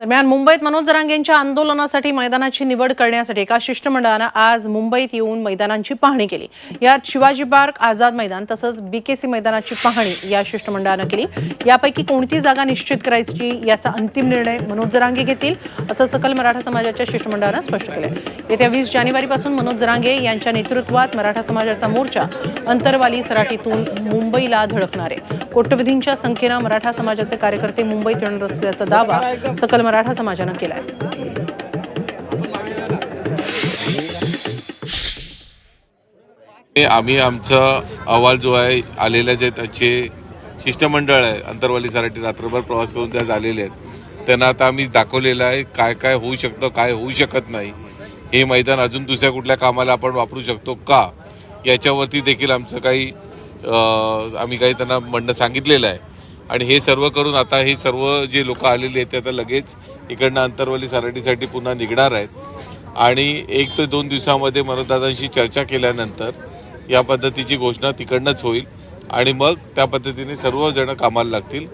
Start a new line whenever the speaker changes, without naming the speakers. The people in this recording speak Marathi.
दरम्यान मुंबईत मनोज जरांगेंच्या आंदोलनासाठी मैदानाची निवड करण्यासाठी एका शिष्टमंडळानं आज मुंबईत येऊन मैदानांची पाहणी केली. यात शिवाजी पार्क आझाद मैदान तसंच बीकेसी मैदानाची पाहणी या शिष्टमंडळानं केली. यापैकी कोणती जागा निश्चित करायची याचा अंतिम निर्णय मनोज जरांगे घेतील असं सकल मराठा समाजाच्या शिष्टमंडळानं स्पष्ट केलं येत्या वीस जानेवारीपासून मनोज जरांगे यांच्या नेतृत्वात मराठा समाजाचा मोर्चा अंतरवाली सराटीतून मुंबईला धडकणार आहे. कोट्यवधींच्या संख्येनं मराठा समाजाचे कार्यकर्ते मुंबईत येणार असल्याचा दावा सकल मराठा समाजानं केलाय.
आम्ही आमचा अहवाल जो आहे आलेला जे त्याचे शिष्टमंडळ आहे अंतरवालीसाठी रात्रभर प्रवास करून त्या झालेले आहेत. त्यांना आता आम्ही दाखवलेलं आहे काय काय होऊ शकतं काय होऊ शकत नाही. हे मैदान अजून दुसऱ्या कुठल्या कामाला आपण वापरू शकतो का? याच्यावरती देखील आमचं काही आम्ही काही त्यांना म्हणणं सांगितलेलं आहे. आणि हे सर्व करून आता हे सर्व जे लोक आलेले आहेत ते आता लगेच इकडनं अंतरवाली सराटीसाठी पुन्हा निघणार आहेत. आणि एक ते दोन दिवसामध्ये मनोदादांशी चर्चा केल्यानंतर या पद्धतीची घोषणा तिकडनंच होईल. आणि मग त्या पद्धतीने सर्वजण कामाला लागतील.